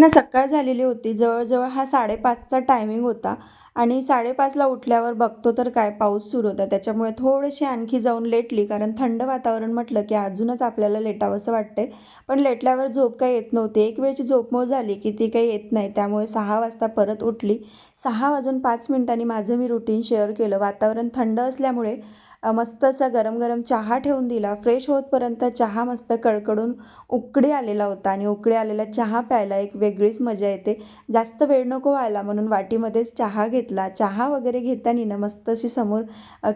ना सकाळ झालेली होती. जवळजवळ हा साडेपाचचा टायमिंग होता. आणि साडेपाचला उठल्यावर बघतो तर काय पाऊस सुरू होता. त्याच्यामुळे थोडीशी आणखी जाऊन लेटली. कारण थंड वातावरण म्हटलं की अजूनच आपल्याला लेटावंसं वाटते पण लेटल्यावर झोप काही येत नव्हती. एक वेळची झोपमोड झाली की ती काही येत नाही. त्यामुळे सहा वाजता परत उठली. सहा वाजून पाच मिनिटांनी माझं मी रुटीन शेअर केलं. वातावरण थंड असल्यामुळे मस्त असा गरम गरम चहा ठेवून दिला. फ्रेश होतपर्यंत चहा मस्त कडकडून उकडे आलेला होता आणि उकडे आलेला चहा प्यायला एक वेगळीच मजा येते. जास्त वेळ नको व्हायला म्हणून वाटीमध्येच चहा घेतला. चहा वगैरे घेताना ना मस्त अशी समोर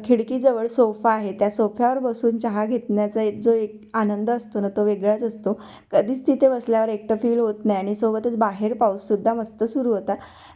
खिडकीजवळ सोफा आहे. त्या सोफ्यावर बसून चहा घेतण्याचा एक जो एक आनंद असतो ना तो वेगळाच असतो. कधीच तिथे बसल्यावर एकटं फील होत नाही आणि सोबतच बाहेर पाऊससुद्धा मस्त सुरू होता.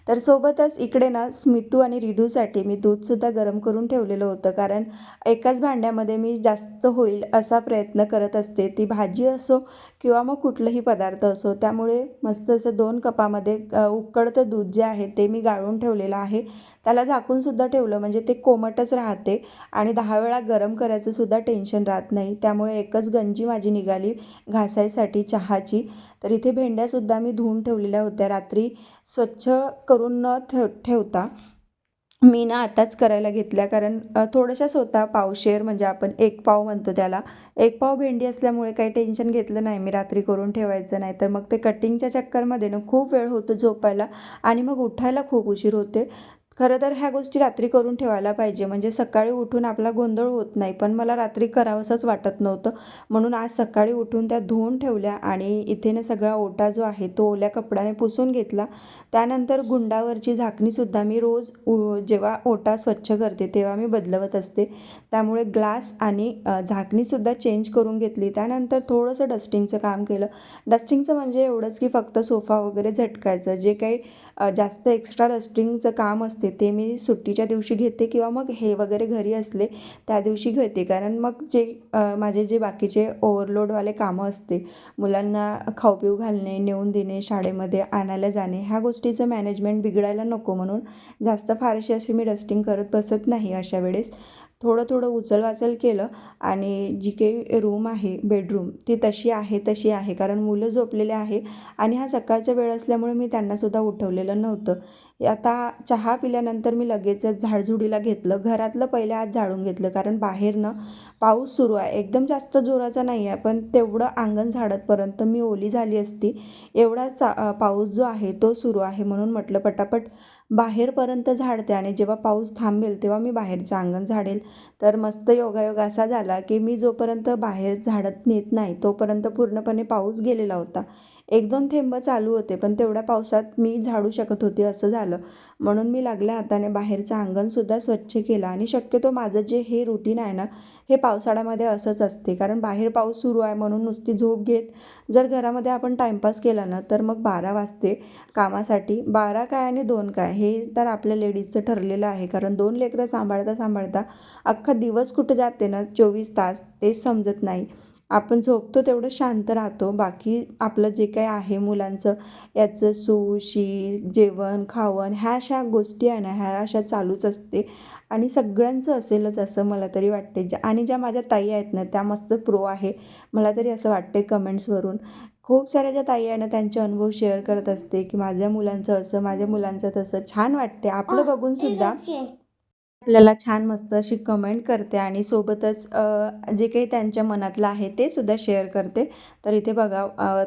तर सोबतच इकडे ना स्मितू आणि रिधूसाठी मी दूधसुद्धा गरम करून ठेवलेलं होतं. कारण एकाच भांड्यामध्ये मी जास्त होईल असा प्रयत्न करत असते. ती भाजी असो किंवा मग कुठलंही पदार्थ असो त्यामुळे मस्त असं दोन कपामध्ये उकडतं दूध जे आहे ते मी गाळून ठेवलेलं आहे. त्याला झाकूनसुद्धा ठेवलं म्हणजे ते कोमटच राहते आणि दहा वेळा गरम करायचंसुद्धा टेन्शन राहत नाही. त्यामुळे एकच गंजी माझी निघाली घासायसाठी चहाची. तर इथे भेंड्यासुद्धा मी धुवून ठेवलेल्या होत्या. रात्री स्वच्छ करून न ठेव ठेवता मी ना आताच करायला घेतल्या कारण थोडंशा थोड्याशाच होता पावशेर म्हणजे आपण एक पाव म्हणतो त्याला. एक पाव भेंडी असल्यामुळे काही टेन्शन घेतलं नाही मी रात्री करून ठेवायचं नाही. तर मग ते कटिंगच्या चक्करमध्ये ना खूप वेळ होतो झोपायला आणि मग उठायला खूप उशीर होते खरं तर ह्या गोष्टी रात्री करून ठेवायला पाहिजे. म्हणजे सकाळी उठून आपला गोंधळ होत नाही. पण मला रात्री करावंसंच वाटत नव्हतं. म्हणून आज सकाळी उठून त्या धुवून ठेवल्या आणि इथेने सगळा ओटा जो आहे तो ओल्या कपड्याने पुसून घेतला. त्यानंतर गुंडावरची झाकणीसुद्धा मी रोज जेव्हा ओटा स्वच्छ करते तेव्हा मी बदलवत असते. त्यामुळे ग्लास आणि झाकणीसुद्धा चेंज करून घेतली. त्यानंतर थोडंसं डस्टिंगचं काम केलं. डस्टिंगचं म्हणजे एवढंच की फक्त सोफा वगैरे झटकायचं. जे काही जास्त एक्स्ट्रा डस्टिंगचं काम असते ते मी सुट्टीच्या दिवशी घेते किंवा मग हे वगैरे घरी असले त्या दिवशी घेते. कारण मग जे माझे जे बाकीचे ओव्हरलोडवाले कामं असते मुलांना खाऊ पिऊ घालणे नेऊन देणे शाळेमध्ये आणायला जाणे ह्या गोष्टीचं मॅनेजमेंट बिघडायला नको म्हणून जास्त फारशी अशी मी डस्टिंग करत बसत नाही अशा वेळेस. थोडं थोडं उचलवाचल केलं आणि जी काही रूम आहे बेडरूम ती तशी आहे तशी आहे. कारण मुलं झोपलेले आहे आणि हा सकाळचा वेळ असल्यामुळे मी त्यांनासुद्धा उठवलेलं नव्हतं. आता चहा पिल्यानंतर मी लगेचच झाडझुडीला घेतलं. घरातलं पहिले आज झाडून घेतलं. कारण बाहेरनं पाऊस सुरू आहे. एकदम जास्त जोराचा नाही आहे पण तेवढं अंगण झाडतपर्यंत मी ओली झाली असती. एवढा चा पाऊस जो आहे तो सुरू आहे म्हणून म्हटलं पटापट बाहेरपर्यंत झाडते आणि जेव्हा पाऊस थांबेल तेव्हा मी बाहेरचं अंगण झाडेल. तर मस्त योगायोग असा झाला की मी जोपर्यंत बाहेर झाडत नेत नाही तोपर्यंत पूर्णपणे पाऊस गेलेला होता. एक दोन थेंब चालू होते पण तेवढ्या पावसात मी झाडू शकत होते असं झालं. म्हणून मी लागल्या हाताने बाहेरचं अंगणसुद्धा स्वच्छ केलं आणि शक्यतो माझं जे हे रुटीन आहे ना हे पावसाळ्यामध्ये असंच असते. कारण बाहेर पाऊस सुरू आहे म्हणून नुसती झोप घेत जर घरामध्ये आपण टाईमपास केला ना तर मग बारा वाजते कामासाठी. बारा काय आणि दोन काय हे तर आपल्या लेडीजचं ठरलेलं आहे. कारण दोन लेकरं सांभाळता सांभाळता अख्खा दिवस कुठे जाते ना चोवीस तास तेच समजत नाही. आपण झोपतो तेवढं शांत राहतो. बाकी आपलं जे काही आहे मुलांचं याचं सू शी जेवण खावण ह्या अशा गोष्टी आहे ना ह्या अशा चालूच असते. आणि सगळ्यांचं असेलच असं मला तरी वाटते. ज्या आणि ज्या माझ्या ताई आहेत ना त्या मस्त प्रो आहे. मला तरी असं वाटते कमेंट्सवरून खूप साऱ्या ज्या ताई आहे ना त्यांचे अनुभव शेअर करत असते की माझ्या मुलांचं असं माझ्या मुलांचं तसं. छान वाटते आपलं बघूनसुद्धा आपल्याला छान मस्त अशी कमेंट करते आणि सोबतच जे काही त्यांच्या मनातलं आहे ते सुद्धा शेअर करते. तर इथे बघा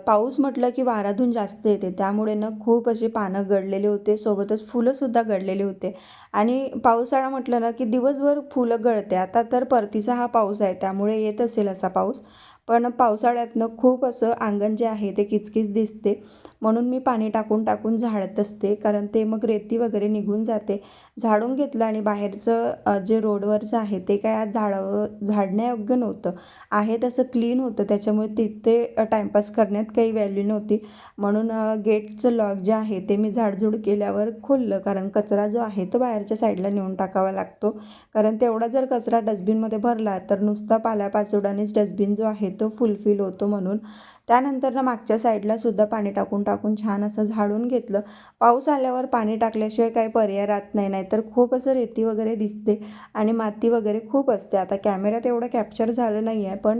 पाऊस म्हटलं की वाराधून जास्त येते. त्यामुळे ना खूप असे पानं गळलेले होते. सोबतच फुलंसुद्धा गळलेले होते. आणि पावसाळा म्हटलं ना की दिवसभर फुलं गळते. आता तर परतीचा हा पाऊस आहे. त्यामुळे येत असेल असा पाऊस. पण पावसाळ्यातनं खूप असं अंगण जे आहे ते किचकिच दिसते. म्हणून मी पाणी टाकून टाकून झाडत असते. कारण ते मग रेती वगैरे निघून जाते. झाडून घेतलं आणि बाहेरचं जे रोडवरचं आहे ते काय आज झाडावं झाडण्यायोग्य नव्हतं. आहे तसं क्लीन होतं. त्याच्यामुळे तिथे टाइमपास टाईमपास करण्यात काही व्हॅल्यू नव्हती. म्हणून गेटचं लॉक जे आहे ते मी झाडझूड केल्यावर खोललं. कारण कचरा जो आहे तो बाहेरच्या साईडला नेऊन टाकावा लागतो. कारण तेवढा जर कचरा डस्टबिनमध्ये भरला तर नुसता पाल्यापाचोडानेच डस्टबिन जो आहे तो फुलफिल होतो म्हणून. त्यानंतर ना मागच्या साईडला सुद्धा पाणी टाकून टाकून छान असं झाडून घेतलं. पाऊस आल्यावर पाणी टाकल्याशिवाय काही पर्याय राहत नाही नाहीतर खूप असं रेती वगैरे दिसते आणि माती वगैरे खूप असते. आता कॅमेऱ्यात एवढं कॅप्चर झालं नाही आहे पण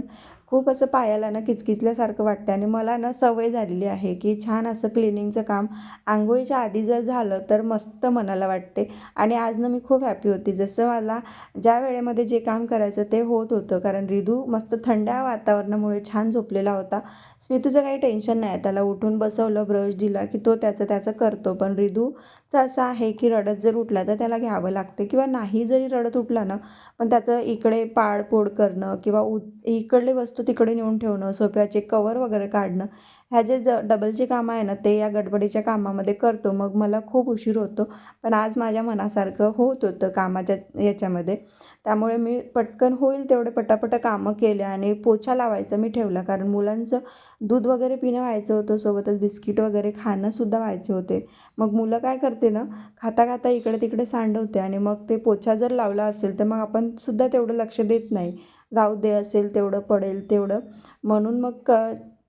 खूप असं पायाला ना किचकिचल्यासारखं वाटतं आणि मला ना सवय झालेली आहे की छान असं क्लिनिंगचं काम आंघोळीच्या आधी जर झालं तर मस्त मनाला वाटते. आणि आज ना मी खूप हॅपी होती. जसं मला ज्या वेळेमध्ये जे काम करायचं ते होत होतं. कारण रिधू मस्त थंड वातावरणामुळे छान झोपलेला होता. स्मितूचं काही टेन्शन नाही. त्याला उठून बसवलं ब्रश दिला की तो त्याचं त्याचं करतो. पण रिधू असं आहे की रडत जर उठला तर त्याला घ्यावं लागते. किंवा नाही जरी रडत उठला ना पण त्याचं इकडे पाडपोड करणं किंवा उ इकडली वस्तू तिकडे नेऊन ठेवणं सोप्याचे कवर वगैरे काढणं ह्या जे ज डबलचे कामं आहे ना ते या गडबडीच्या कामामध्ये करतो. मग मला खूप उशीर होतो. पण आज माझ्या मनासारखं होत होतं कामाच्या याच्यामध्ये. त्यामुळे मी पटकन होईल तेवढे पटापट कामं केले आणि पोछा लावायचं मी ठेवला. कारण मुलांचं दूध वगैरे पिणं व्हायचं होतं सोबतच बिस्किट वगैरे खाणंसुद्धा व्हायचे होते. मग मुलं काय करते ना खाता खाता इकडे तिकडे सांडवते आणि मग ते पोछा जर लावला असेल तर मग आपण सुद्धा तेवढं लक्ष देत नाही. राहू दे असेल तेवढं पडेल तेवढं. म्हणून मग क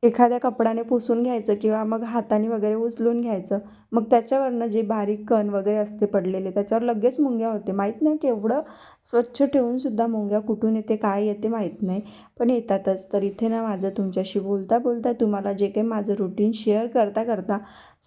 एखाद्या कपड्याने पुसून घ्यायचं किंवा मग हाताने वगैरे उचलून घ्यायचं मग त्याच्यावरनं जे बारीक कण वगैरे असते पडलेले त्याच्यावर लगेच मुंग्या होते. माहीत नाही केवढं स्वच्छ ठेवूनसुद्धा मुंग्या कुठून येते काय येते माहीत नाही. पण येतातच. तर इथे ना माझं तुमच्याशी बोलता बोलता तुम्हाला जे काही माझं रुटीन शेअर करता करता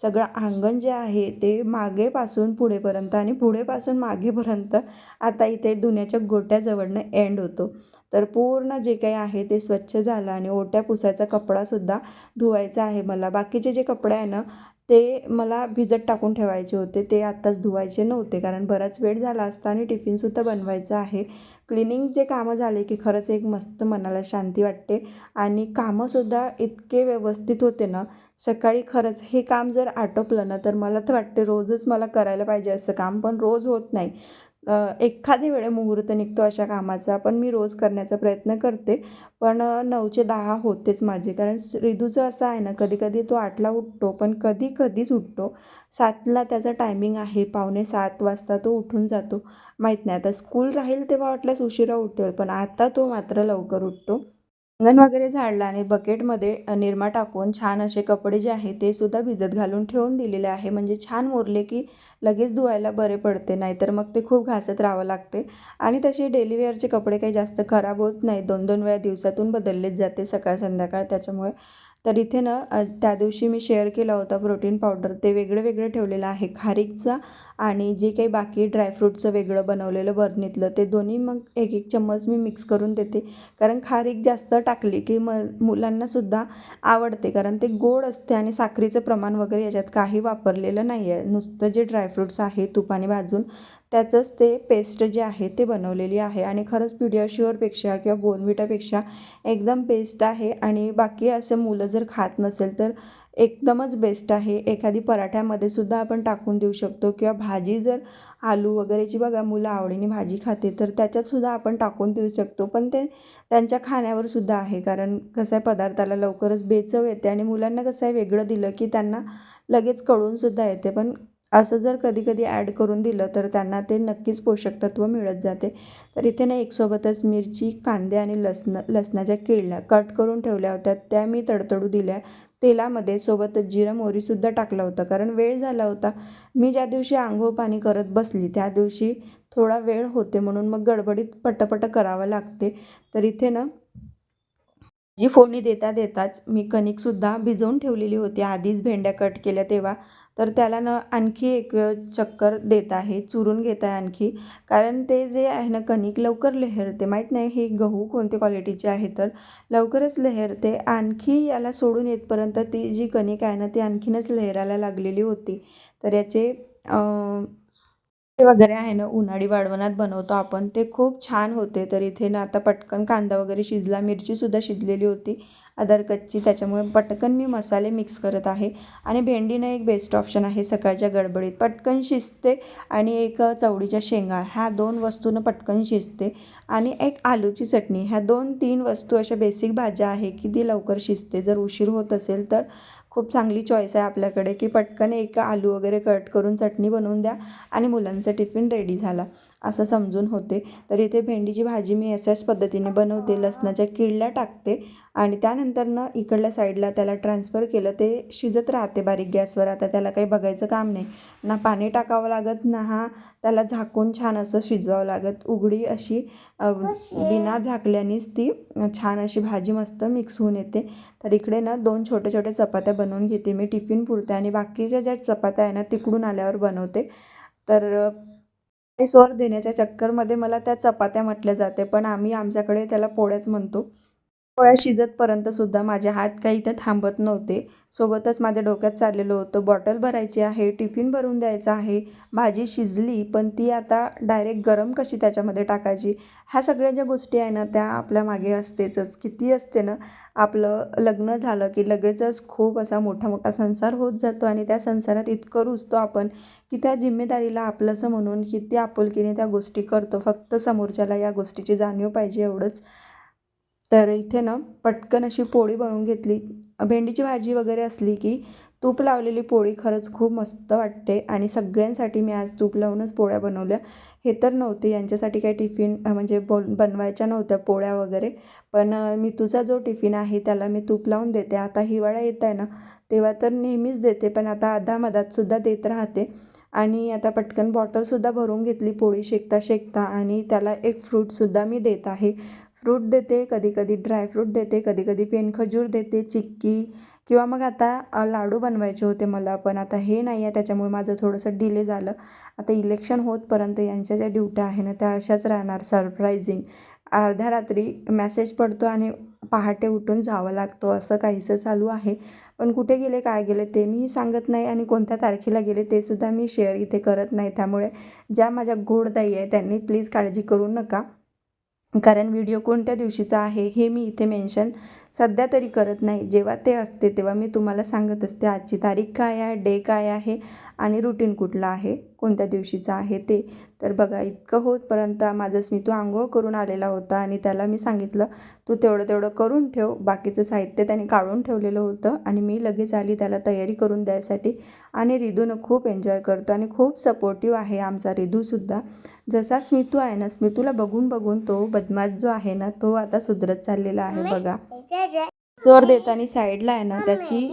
सगळं अंगण जे आहे ते मागेपासून पुढेपर्यंत आणि पुढेपासून मागेपर्यंत आता इथे धुण्याच्या गोट्याजवळनं एंड होतो. तर पूर्ण जे काही आहे ते स्वच्छ झालं आणि ओट्या पुसायचा कपडासुद्धा धुवायचा आहे मला. बाकीचे जे कपडे आहे ना ते मला भिजत टाकून ठेवायचे होते. ते आत्ताच धुवायचे नव्हते कारण बराच वेळ झाला असता आणि टिफिनसुद्धा बनवायचं आहे. क्लिनिंग जे कामं झाले की खरंच एक मस्त मनाला शांती वाटते आणि कामंसुद्धा इतके व्यवस्थित होते ना सकाळी खरंच हे काम जर आटोपलं ना तर मला तर वाटते रोजच मला करायला पाहिजे असं काम पण रोज होत नाही. एखादी वेळे मुहूर्त निघतो अशा कामाचा पण मी रोज करण्याचा प्रयत्न करते. पण नऊचे दहा होतेच माझे. कारण रिदूचं असं आहे ना कधी कधी तो आठला उठतो पण कधी कधीच उठतो. सातला त्याचा टायमिंग आहे. पावणे सात वाजता तो उठून जातो. माहीत नाही. आता स्कूल राहील तेव्हा वाटल्यास उशिरा उठेल पण आता तो मात्र लवकर उठतो. अंगण वगैरे झाडलं आणि बकेटमध्ये निरमा टाकून छान असे कपडे जे आहे ते सुद्धा भिजत घालून ठेवून दिलेले आहे. म्हणजे छान मुरले की लगेच धुवायला बरे पडते नाहीतर मग ते खूप घासत राहावं लागते. आणि तसे डेली वेअरचे कपडे काही जास्त खराब होत नाही दोन दोन वेळा दिवसातून बदललेच जाते सकाळ संध्याकाळ त्याच्यामुळे तर इथे ना त्या दिवशी मी शेअर केला होता प्रोटीन पावडर. ते वेगळं वेगळं ठेवलेलं आहे. खारीकचा आणि जे काही बाकी ड्रायफ्रूटचं वेगळं बनवलेलं बर्नीतलं ते दोन्ही मग एक एक चम्मच मी मिक्स करून देते. कारण खारीक जास्त टाकली की म मुलांनासुद्धा आवडते. कारण ते गोड असते आणि साखरेचं प्रमाण वगैरे याच्यात काही वापरलेलं नाही आहे नुसतं जे ड्रायफ्रूट्स आहे तुपाने भाजून त्याचंच ते पेस्ट जे आहे ते बनवलेली आहे. आणि खरंच पिडियाश्युअरपेक्षा किंवा बोनविटापेक्षा एकदम बेस्ट आहे. आणि बाकी असं मुलं जर खात नसेल तर एकदमच बेस्ट आहे. एखादी पराठ्यामध्ये सुद्धा आपण टाकून देऊ शकतो. किंवा भाजी जर आलू वगैरेची बघा मुलं आवडीने भाजी खाते तर त्याच्यातसुद्धा आपण टाकून देऊ शकतो. पण ते त्यांच्या खाण्यावर सुद्धा आहे. कारण कसं आहे पदार्थाला लवकरच बेचव येते. आणि मुलांना कसं आहे वेगळं दिलं की त्यांना लगेच कळूनसुद्धा येते. पण असं जर कधी कधी ॲड करून दिलं तर त्यांना ते नक्कीच पोषक तत्व मिळत जाते. तर इथे ना एकसोबतच मिरची कांदे आणि लसण लसणाच्या केळल्या कट करून ठेवल्या होत्या. त्या मी तडतडू दिल्या. तेलामध्ये सोबतच जिरं मोहरीसुद्धा टाकलं होतं कारण वेळ झाला होता. मी ज्या दिवशी आंघोळ पाणी करत बसली त्या दिवशी थोडा वेळ होते म्हणून मग गडबडीत पटपट करावं लागते. तर इथे ना जी फोडणी देता देताच मी कणिकसुद्धा भिजवून ठेवलेली होती. आधीच भेंड्या कट केल्या तेव्हा. तर त्याला ना आणखी एक चक्कर देत आहे चुरून घेत आहे आणखी. कारण ते जे आहे ना कणिक लवकर लेहरते. माहीत नाही हे गहू कोणते क्वालिटीचे आहे तर लवकरच लेहरते. आणखी याला सोडून येतपर्यंत ती जी कणिक आहे ना ती आणखीनच लेहरायला लागलेली होती. तर याचे वगैरे आहे ना उन्हाळी वाळवणात बनवतो आपण. ते खूप छान होते. तर इथे ना आता पटकन कांदा वगैरे शिजला. मिरचीसुद्धा शिजलेली होती. अदर कच्ची त्याच्यामुळे पटकन मी मसाले मिक्स करत आहे. आणि भेंडीनं एक बेस्ट ऑप्शन आहे सकाळच्या गडबडीत. पटकन शिजते आणि एक चवळीच्या शेंगा. ह्या दोन वस्तूनं पटकन शिजते. आणि एक आलूची चटणी. ह्या दोन तीन वस्तू अशा बेसिक भाज्या आहे की ती लवकर शिजते. जर उशीर होत असेल तर खूप चांगली चॉईस आहे आपल्याकडे की पटकन एक आलू वगैरे कट करून चटणी बनवून द्या आणि मुलांचा टिफिन रेडी झाला. असं समजून होते. तर इथे भेंडीची भाजी मी अशाच पद्धतीने बनवते. लसणाच्या किडल्या टाकते आणि त्यानंतरनं इकडल्या साईडला त्याला ट्रान्सफर केलं. ते शिजत राहते बारीक गॅसवर. आता त्याला काही बघायचं काम नाही. ना पाणी टाकावं लागत ना हा त्याला झाकून छान असं शिजवावं लागत. उघडी अशी बिना झाकल्यानेच ती छान अशी भाजी मस्त मिक्स होऊन येते. तर इकडे ना दोन छोटे छोटे चपात्या बनवून घेते मी. टिफिन पुरते आणि बाकीच्या ज्या चपात्या आहे ना तिकडून आल्यावर बनवते. तर स्वर देण्याच्या चक्करमध्ये मला त्या चपात्या म्हटल्या जाते पण आम्ही आमच्याकडे त्याला पोळ्याच म्हणतो. पोळ्या शिजतपर्यंत सुद्धा माझे हात काही इथे थांबत नव्हते. सोबतच माझ्या डोक्यात चाललेलं होतं बॉटल भरायची आहे टिफिन भरून द्यायचा आहे भाजी शिजली पण ती आता डायरेक्ट गरम कशी त्याच्यामध्ये टाकायची? ह्या सगळ्या ज्या गोष्टी आहे ना त्या आपल्या मागे असतेच किती असते ना आपलं लग्न झालं की लगेचच खूप असा मोठा मोठा संसार होत जातो आणि त्या संसारात इतकं रुजतो आपण की त्या जिम्मेदारीला आपलंसं म्हणून किती आपुलकीने त्या गोष्टी करतो. फक्त समोरच्याला या गोष्टीची जाणीव पाहिजे एवढंच. तर इथे ना पटकन अशी पोळी बनवून घेतली. भेंडीची भाजी वगैरे असली की तूप लावलेली पोळी खरंच खूप मस्त वाटते आणि सगळ्यांसाठी मी आज तूप लावूनच पोळ्या बनवल्या. हे तर नव्हते यांच्यासाठी काही टिफिन म्हणजे बोल बनवायच्या नव्हत्या पोळ्या वगैरे. पण मी तुझा जो टिफिन आहे त्याला मी तूप लावून देते. आता हिवाळा येत आहे ना तेव्हा तर नेहमीच देते पण आता अधामधातसुद्धा देत राहते. आणि आता पटकन बॉटलसुद्धा भरून घेतली पोळी शेकता शेकता आणि त्याला एक फ्रूटसुद्धा मी देत आहे. फ्रूट देते कधी कधी ड्रायफ्रूट देते कधी कधी पेनखजूर देते चिक्की. किंवा मग आता लाडू बनवायचे होते मला पण आता हे नाही आहे त्याच्यामुळे माझं थोडंसं डिले झालं. आता इलेक्शन होतपर्यंत यांच्या ज्या ड्युट्या आहे ना त्या अशाच राहणार सरप्रायझिंग अर्ध्या रात्री मेसेज पडतो आणि पहाटे उठून जावं लागतो असं काहीसं चालू आहे. पण कुठे गेले काय गेले ते मी सांगत नाही आणि कोणत्या तारखेला गेले ते सुद्धा मी शेअर इथे करत नाही. त्यामुळे ज्या माझ्या गोडताई आहे त्यांनी प्लीज काळजी करू नका. कारण व्हिडिओ कोणत्या दिवशीचा आहे हे मी इथे मेन्शन सध्या तरी करत नाही. जेव्हा ते असते तेव्हा मी तुम्हाला सांगत असते आजची तारीख काय आहे डे काय आहे आणि रुटीन कुठलं आहे कोणत्या दिवशीचं आहे ते. तर बघा इतकं होतपर्यंत माझा तो आंघोळ करून आलेला होता आणि त्याला मी सांगितलं तू तेवढं तेवढं करून ठेव बाकीचं साहित्य त्याने काढून ठेवलेलं होतं आणि मी लगेच आली त्याला तयारी करून द्यायसाठी आणि रिदूनं खूप एन्जॉय करतो आणि खूप सपोर्टिव्ह आहे आमचा रिदूसुद्धा जसा स्मितू आहे ना स्मितूला बघून बघून तो बदमाश जो आहे ना तो आता सुधरत चाललेला आहे बघा. चोर देताना साईडला आहे ना त्याची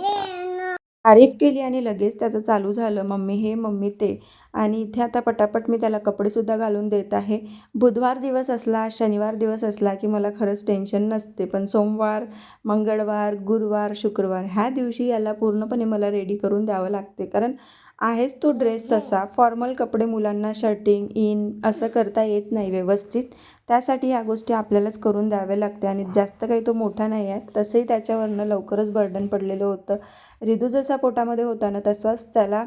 तारीफ केली आणि लगेच त्याचं चालू झालं. मम्मी हे मम्मी ते. आणि इथे आता पटापट मी त्याला कपडेसुद्धा घालून देत आहे. बुधवार दिवस असला शनिवार दिवस असला की मला खरंच टेन्शन नसते. पण सोमवार मंगळवार गुरुवार शुक्रवार ह्या दिवशी याला पूर्णपणे मला रेडी करून द्यावं लागते. कारण आहेच तो ड्रेस तसा. फॉर्मल कपडे मुलांना शर्टिंग इन असं करता येत नाही व्यवस्थित. त्यासाठी ह्या गोष्टी आपल्यालाच करून द्याव्या लागते आणि जास्त काही तो मोठा नाही आहे. तसंही त्याच्यावरनं लवकरच बर्डन पडलेलं होतं. रिदू जसा पोटामध्ये होता ना तसाच त्याला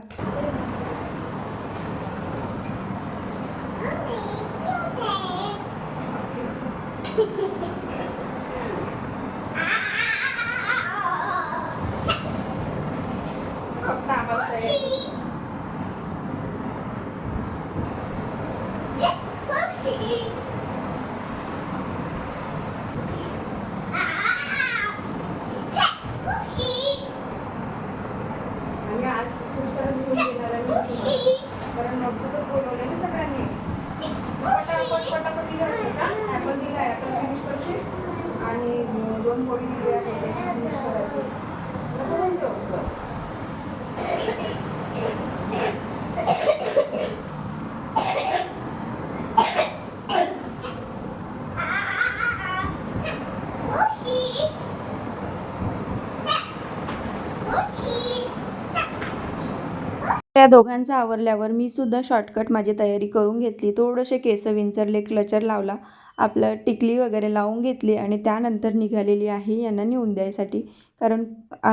आणि आज खूप सारं घेऊन येणार आहे मी तुम्हाला. कारण नोटबुकच बोलवले ना सगळ्यांनी पटापट पटापट लिहायचं का ॲपल दिला ॲपल फिनिश करशील आणि अं, दोन पोळी दिली आहे ते फिनिश करायचे नको म्हणतो बरं. त्या दोघांचं आवरल्यावर मी सुद्धा शॉर्टकट माझी तयारी करून घेतली. थोडेसे केस विंचरले क्लचर लावला आपलं टिकली वगैरे लावून घेतली आणि त्यानंतर निघालेली आहे यांना नेऊन द्यायसाठी. कारण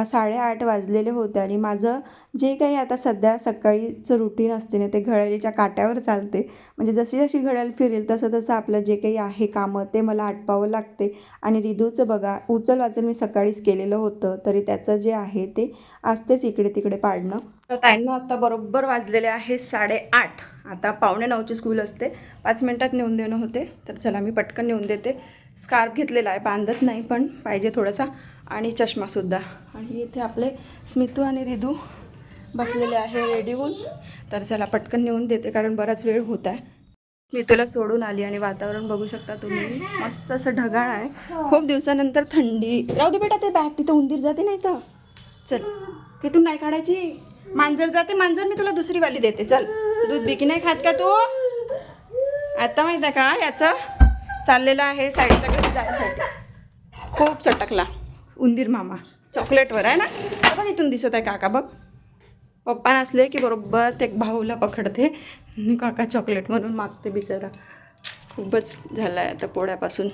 साडेआठ वाजलेले होते आणि माझं जे काही आता सध्या सकाळीचं रुटीन असते ना ते घड्याळीच्या काट्यावर चालते. म्हणजे जशी जशी घड्याळ फिरेल तसं तसं आपलं जे काही आहे कामं ते मला आटपावं लागते. आणि रिदूचं बघा उचल वाचल मी सकाळीच केलेलं होतं तरी त्याचं जे आहे ते असतेच इकडे तिकडे पाडणं. तर त्यांना आता बरोबर वाजलेले आहे साडेआठ. आता पावणे नऊची स्कूल असते. पाच मिनटात नेऊन देणं होते. तर चला मी पटकन नेऊन देते. स्कार्फ घेतलेला आहे बांधत नाही पण पाहिजे थोडासा. आणि चष्मासुद्धा आणि इथे आपले स्मितू आणि रिदू बसलेले आहे रेडी होऊन. तर चला पटकन नेऊन देते कारण बराच वेळ होत आहे. मी तुला सोडून आली आणि वातावरण बघू शकता तुम्ही. मस्त असं ढगाळ आहे. खूप दिवसानंतर थंडी. राहू दे बेटा ते बॅग तिथं उंदीर जाते नाही तर. चल तिथून नाही काढायची. मांजर जाते मांजर मी तुला दुसरी वाली देते. चल दूध बिकी नाही खात का तू? आता माहिती आहे का याचं? चाललेलं आहे साईडच्या घरी जायसाठी खूप चटकला. उंदीर मामा. चॉकलेटवर आहे ना? बघ इथून दिसत आहे काका बघ. पप्पा नसले की बरोबर ते भाऊला पकडते. आणि काका चॉकलेट म्हणून मागते बिचारा. खूपच झाला आहे आता पोळ्यापासून.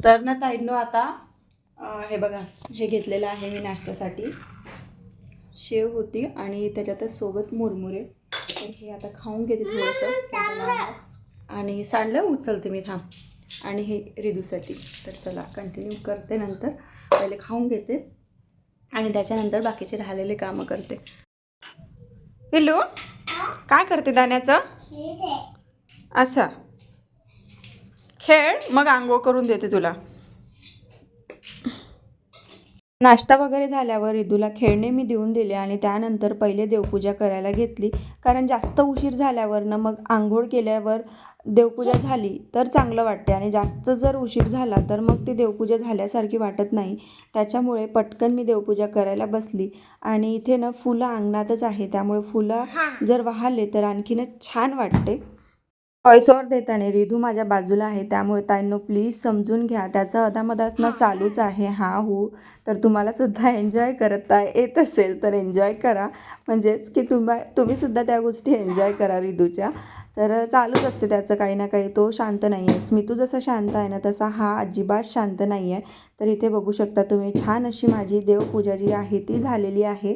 तर ना ताईंनो आता हे बघा हे घेतलेलं आहे मी नाश्त्यासाठी. शेव होती आणि त्याच्यातच सोबत मुरमुरे. हे आता खाऊन घेते थोडंसं. आणि सांडलं उचलते मी थांब. आणि हे रिदूसाठी. तर चला कंटिन्यू करते नंतर. पहिले खाऊन घेते. आणि त्याच्यानंतर बाकीचे राहिलेले कामं करते. पिल्लू काय करते दाण्याचं? असं. खेळ मग आंघोळ करून देते तुला. नाश्ता वगैरे झाल्यावर रिदूला खेळणे मी देऊन दिले आणि त्यानंतर पहिले देवपूजा करायला घेतली. कारण जास्त उशीर झाल्यावर मग आंघोळ केल्यावर देवपूजा झाली तर चांगलं वाटते आणि जास्त जर उशीर झाला तर मग ती देवपूजा झाल्यासारखी वाटत नाही. त्याच्यामुळे पटकन मी देवपूजा करायला बसली आणि इथे ना फुलं अंगणातच आहे. त्यामुळे फुलं जर वाहले तर आणखीनच छान वाटते. व्हॉइसओव्हर देताना रिधू माझ्या बाजूला आहे त्यामुळे ताईंनो प्लीज समजून घ्या. त्याचं अदामदातनं चालूच आहे हा हो. तर तुम्हाला सुद्धा एन्जॉय करता येत असेल तर एन्जॉय करा. म्हणजेच की तुम्हा तुम्हीसुद्धा त्या गोष्टी एन्जॉय करा रिधूच्या. तर चालूच असते त्याचं काही ना काही तो शांत नाही आहे स्मितू जसा शांत आहे ना तसा हा अजिबात शांत नाही आहे तर इथे बघू शकता तुम्ही छान अशी माझी देवपूजा जी आहे ती झालेली आहे.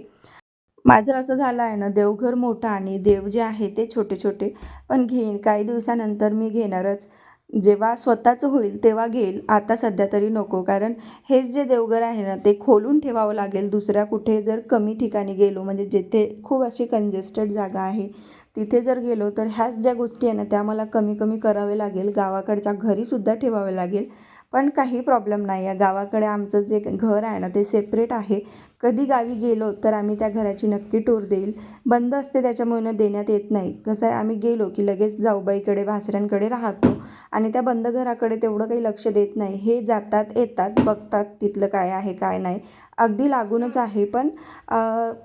माझं असं झालं आहे ना देवघर मोठं आणि देव जे आहे ते छोटे छोटे पण घेईन काही दिवसानंतर मी घेणारच. जेव्हा स्वतःचं होईल तेव्हा घेईल. आता सध्या तरी नको. कारण हेच जे देवघर आहे ना ते खोलून ठेवावं लागेल. दुसऱ्या कुठे जर कमी ठिकाणी गेलो म्हणजे जेथे खूप अशी कंजेस्टेड जागा आहे तिथे जर गेलो तर ह्याच ज्या गोष्टी आहे ना त्या मला कमी कमी करावे लागेल. गावाकडच्या घरीसुद्धा ठेवावे लागेल. पण काही प्रॉब्लेम नाही. आहे गावाकडे आमचं जे घर आहे ना ते सेपरेट आहे. कधी गावी गेलो तर आम्ही त्या घराची नक्की टूर देईल. बंद असते त्याच्यामुळे देण्यात येत नाही. कसं आहे आम्ही गेलो की लगेच जाऊबाईकडे भासऱ्यांकडे राहतो आणि त्या बंद घराकडे तेवढं काही लक्ष देत नाही. हे जातात येतात बघतात तिथलं काय आहे काय नाही. अगदी लागूनच आहे पण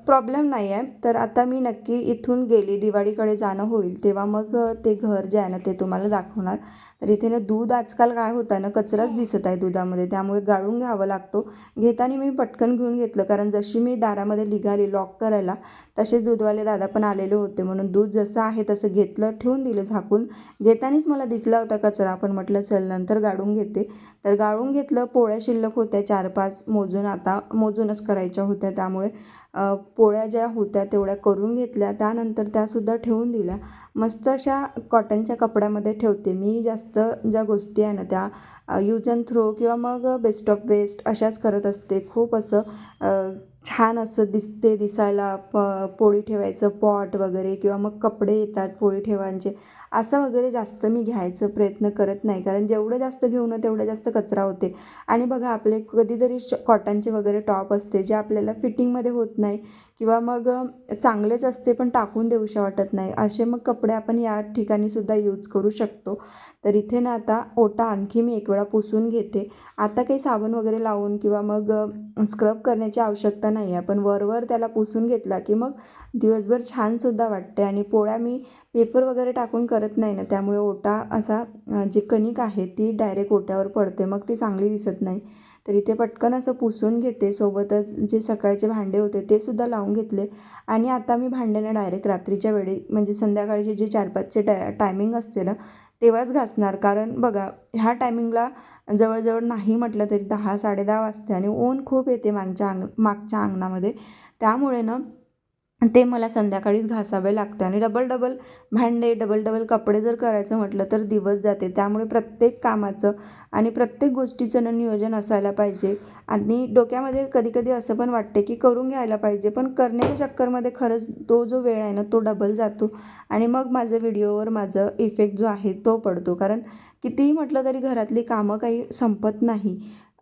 प्रॉब्लेम नाही आहे. तर आता मी नक्की इथून गेली दिवाळीकडे जाणं होईल. तेव्हा मग ते घर जे आहे ना ते तुम्हाला दाखवणार. तर इथे ना दूध आजकाल काय होतं ना कचराच दिसत आहे दुधामध्ये. त्यामुळे गाळून घ्यावं लागतो. घेताना मी पटकन घेऊन घेतलं. कारण जशी मी दारामध्ये निघाली लॉक करायला तसेच दूधवाले दादा पण आलेले होते. म्हणून दूध जसं आहे तसं घेतलं ठेवून दिलं झाकून. घेतानीच मला दिसला होता कचरा. पण म्हटलं चल नंतर गाळून घेते. तर गाळून घेतलं. पोळ्या शिल्लक होत्या चार पाच मोजून आता मोजूनच करायच्या होत्या. त्यामुळे पोळ्या ज्या होत्या तेवढ्या करून घेतल्या. त्यानंतर त्यासुद्धा ठेवून दिल्या. मस्त अशा कॉटनच्या कपड्यामध्ये ठेवते. मी जास्त ज्या गोष्टी आहे ना त्या यूज अँड थ्रो किंवा मग बेस्ट ऑफ वेस्ट अशाच करत असते. खूप असं छान असं दिसते दिसायला प पोळी ठेवायचं पॉट वगैरे किंवा मग कपडे येतात पोळी ठेवायचे असं वगैरे जास्त मी घ्यायचं प्रयत्न करत नाही. कारण जेवढं जास्त घेऊ ना तेवढं जास्त कचरा होते. आणि बघा आपले कधीतरी कॉटनचे वगैरे टॉप असते जे आपल्याला फिटिंगमध्ये होत नाही किंवा मग चांगलेच असते पण टाकून देऊशा वाटत नाही. असे मग कपडे आपण या ठिकाणीसुद्धा यूज करू शकतो. तर इथे ना आता ओटा आणखी मी एक वेळा पुसून घेते. आता काही साबण वगैरे लावून किंवा मग स्क्रब करण्याची आवश्यकता नाही आहे पण वरवर त्याला पुसून घेतला की मग दिवसभर छानसुद्धा वाटते आणि पोळ्या मी पेपर वगैरे टाकून करत नाही ना त्यामुळे ओटा असा जी कणिक आहे ती डायरेक्ट ओट्यावर पडते. मग ती चांगली दिसत नाही. तर इथे पटकन असं पुसून घेते. सोबतच जे सकाळचे भांडे होते ते सुद्धा लावून घेतले. आणि आता मी भांड्यांना डायरेक्ट रात्रीच्या वेळी म्हणजे संध्याकाळचे जे चार पाचचे टाय टायमिंग असते ना तेव्हाच घासणार. कारण बघा ह्या टायमिंगला जवळजवळ नाही म्हटलं तरी दहा साडेदहा वाजते आणि ऊन खूप येते मागच्या अंग मागच्या अंगणामध्ये. त्यामुळे ना ते मला संध्याकाळीच घासावे लागते आणि डबल डबल भांडे डबल डबल कपडे जर करायचं म्हटलं तर दिवस जाते. त्यामुळे प्रत्येक कामाचं आणि प्रत्येक गोष्टीचं ना नियोजन असायला पाहिजे. आणि डोक्यामध्ये कधी कधी असं पण वाटते की करून घ्यायला पाहिजे पण करण्याच्या चक्करमध्ये खरंच तो जो वेळ आहे ना तो डबल जातो. आणि मग माझं व्हिडिओवर माझं इफेक्ट जो आहे तो पडतो. कारण कितीही म्हटलं तरी घरातली कामं काही संपत नाही.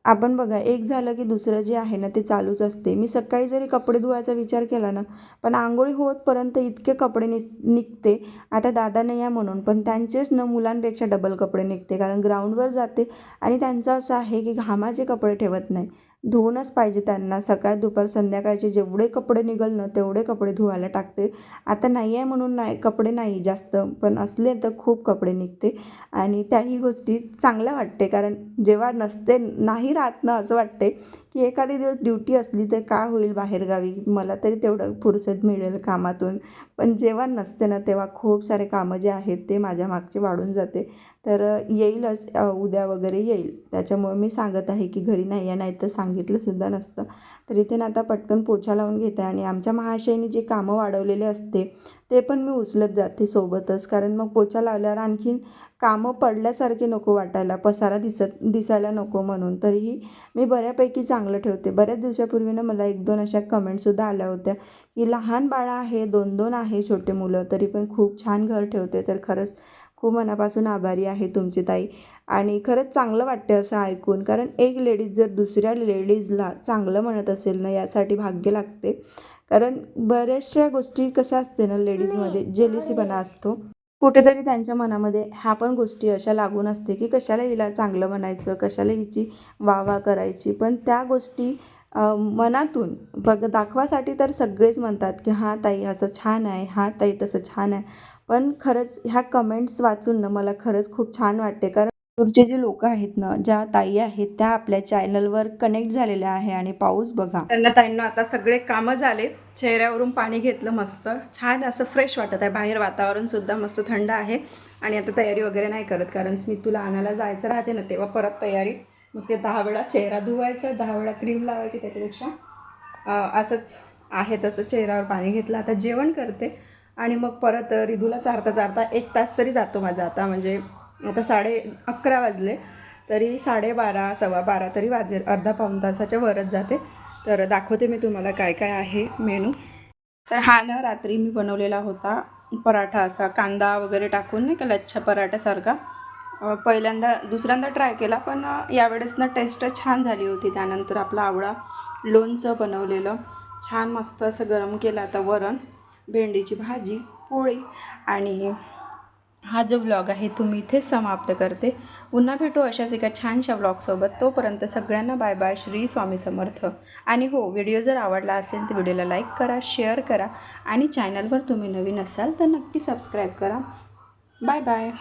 आपण बघा एक झालं की दुसरं जे आहे ना ते चालूच असते. मी सकाळी जरी कपडे धुवायचा विचार केला ना पण आंघोळी होतपर्यंत इतके कपडे निस निघते. आता दादा नाही आहे म्हणून पण त्यांचेच न मुलांपेक्षा डबल कपडे निघते. कारण ग्राउंडवर जाते आणि त्यांचं असं आहे की घामाचे कपडे ठेवत नाही. धुवूनच पाहिजे त्यांना. सकाळ दुपार संध्याकाळचे जेवढे कपडे निघल ना तेवढे कपडे धुवायला टाकते. आता नाही आहे म्हणून नाही कपडे नाही जास्त पण असले तर खूप कपडे निघते. आणि त्याही गोष्टी चांगल्या वाटते कारण जेव्हा नसते नाही राहत ना असं वाटते की एखादी दिवस ड्युटी असली तर काय होईल बाहेरगावी? मला तरी तेवढं फुरसत मिळेल कामातून. पण जेव्हा नसते ना तेव्हा खूप सारे कामं जे आहेत ते माझ्या मागचे वाढून जाते. तर येईलच अ, उद्या वगैरे येईल. त्याच्यामुळे मी सांगत आहे की घरी नाही आहे नाही तर सांगितलंसुद्धा नसतं. तर इथे ना आता पटकन पोछा लावून घेते आणि आमच्या महाशयनी जे कामं वाढवलेले असते ते पण मी उचलत जाते सोबतच. कारण मग पोछा लावल्यावर आणखीन कामं पडल्यासारखे नको वाटायला पसारा दिसत दिसायला नको म्हणून. तरीही मी बऱ्यापैकी चांगलं ठेवते. बऱ्याच दिवसापूर्वी मला एक दोन अशा कमेंटसुद्धा आल्या होत्या की लहान बाळं आहे दोन दोन आहे छोटे मुलं तरी पण खूप छान घर ठेवते. तर खरंच खूप मनापासून आभारी आहे तुमची ताई. आणि खरंच चांगलं वाटते असं ऐकून कारण एक लेडीज जर दुसऱ्या लेडीजला चांगलं म्हणत असेल ना यासाठी भाग्य लागते. कारण बऱ्याचशा गोष्टी कशा असते ना लेडीजमध्ये जेलिसीपणा असतो. कुठेतरी त्यांच्या मनामध्ये ह्या पण गोष्टी अशा लागून असते की कशाला हिला चांगलं म्हणायचं कशाला हिची वा वा करायची. पण त्या गोष्टी मनातून बघ दाखवासाठी तर सगळेच म्हणतात की हां ताई असं छान आहे हां ताई तसं छान आहे. पण खरंच ह्या कमेंट्स वाचून ना मला खरंच खूप छान वाटते. कारण दूरचे जे लोक आहेत ना ज्या ताई आहेत त्या आपल्या चॅनलवर कनेक्ट झालेल्या आहे आणि पाऊस बघा. त्यांना ताईंना आता सगळे कामं झाले. चेहऱ्यावरून पाणी घेतलं मस्त. छान असं फ्रेश वाटत आहे. बाहेर वातावरण सुद्धा मस्त थंड आहे. आणि आता तयारी वगैरे नाही करत. कारण तुला आणायला जायचं राहते ना तेव्हा परत तयारी. मग ते दहा वेळा चेहरा धुवायचा दहा वेळा क्रीम लावायची त्याच्यापेक्षा. असंच आहे तसं. चेहऱ्यावर पाणी घेतलं आता जेवण करते. आणि मग परत रिदूला चारता चारता एक तास तरी जातो माझा आता. म्हणजे आता साडे अकरा वाजले तरी साडेबारा सव्वा बारा तरी वाजेल अर्धा पाऊण तासाच्या वरच जाते. तर दाखवते मी तुम्हाला काय काय आहे मेनू. तर हा ना रात्री मी बनवलेला होता पराठा असा कांदा वगैरे टाकून नाही का लच्छा पराठ्यासारखा. पहिल्यांदा दुसऱ्यांदा ट्राय केला पण यावेळेस ना टेस्ट छान झाली होती. त्यानंतर आपला आवळा लोणचं बनवलेलं छान मस्त असं गरम केलं आता वरण भेंडीची भाजी पोळी आणि हा जो व्लॉग आहे तो मी इथेच समाप्त करते. पुन्हा भेटू अशाच एका छानशा व्लॉगसोबत तोपर्यंत सगळ्यांना बाय बाय श्री स्वामी समर्थ. आणि हो व्हिडिओ जर आवडला असेल तर व्हिडिओला लाईक करा शेअर करा. आणि चॅनलवर तुम्ही नवीन असाल तर नक्की सबस्क्राईब करा. Bye bye